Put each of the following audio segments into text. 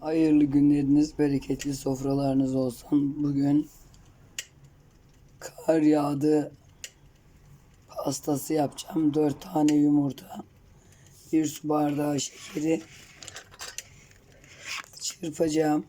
Hayırlı günleriniz, bereketli sofralarınız olsun. Bugün kar yağdı pastası yapacağım. 4 tane yumurta, bir su bardağı şekeri çırpacağım.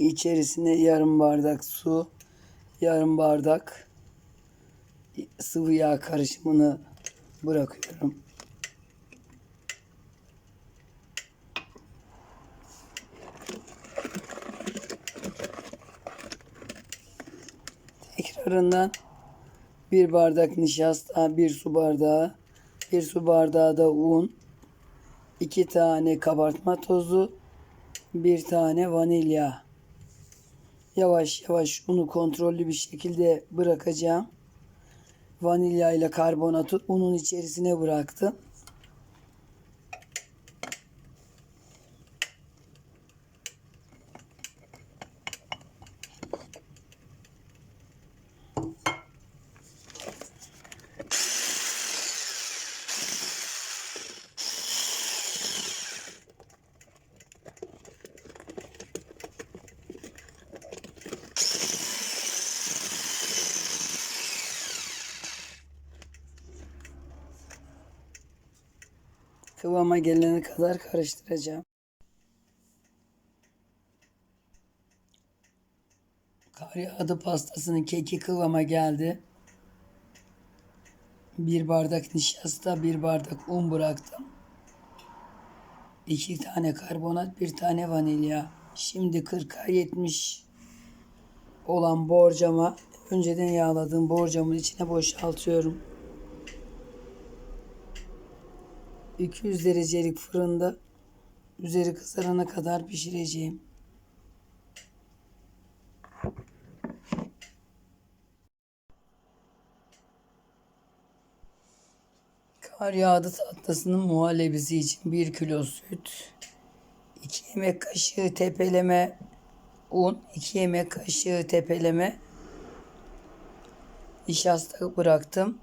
İçerisine yarım bardak su, yarım bardak sıvı yağ karışımını bırakıyorum. Tekrarından bir bardak nişasta, bir su bardağı, bir su bardağı da un, iki tane kabartma tozu, bir tane vanilya. Yavaş yavaş unu kontrollü bir şekilde bırakacağım. Vanilya ile karbonatı unun içerisine bıraktım. Kıvama gelene kadar karıştıracağım. Kar yağdı pastasının keki kıvama geldi. Bir bardak nişasta, bir bardak un bıraktım. İki tane karbonat, bir tane vanilya. Şimdi 40'a 70 olan borcama, önceden yağladığım borcamın içine boşaltıyorum. 200 derecelik fırında üzeri kızarana kadar pişireceğim. Kar yağdı tatlısının muhallebisi için 1 kilo süt, 2 yemek kaşığı tepeleme un, 2 yemek kaşığı tepeleme nişasta bıraktım.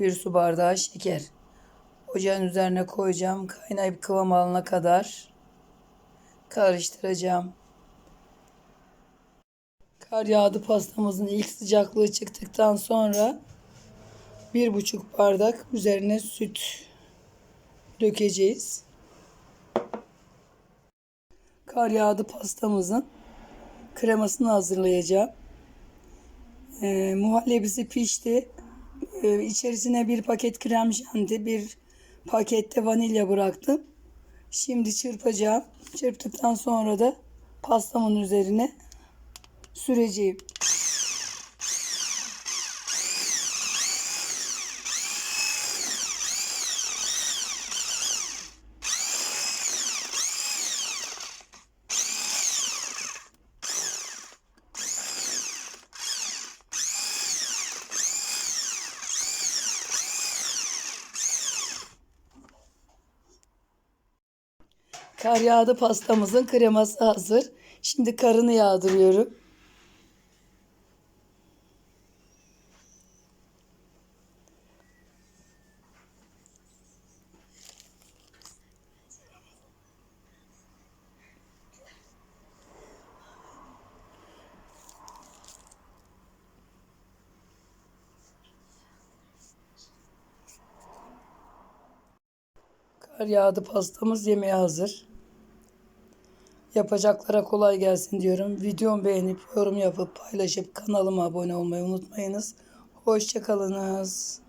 1 su bardağı şeker. Ocağın üzerine koyacağım. Kaynayıp kıvam alana kadar karıştıracağım. Kar yağdı pastamızın ilk sıcaklığı çıktıktan sonra bir buçuk bardak üzerine süt dökeceğiz. Kar yağdı pastamızın kremasını hazırlayacağım. Ee, muhallebisi pişti. Ee, içerisine bir paket krem şanti, bir pakette vanilya bıraktım. Şimdi çırpacağım. Çırptıktan sonra da pastamın üzerine süreceğim. Kar yağdı pastamızın kreması hazır. Şimdi karını yağdırıyorum. Kar yağdı pastamız yemeğe hazır. Yapacaklara kolay gelsin diyorum. Videomu beğenip yorum yapıp paylaşıp kanalıma abone olmayı unutmayınız. Hoşçakalınız.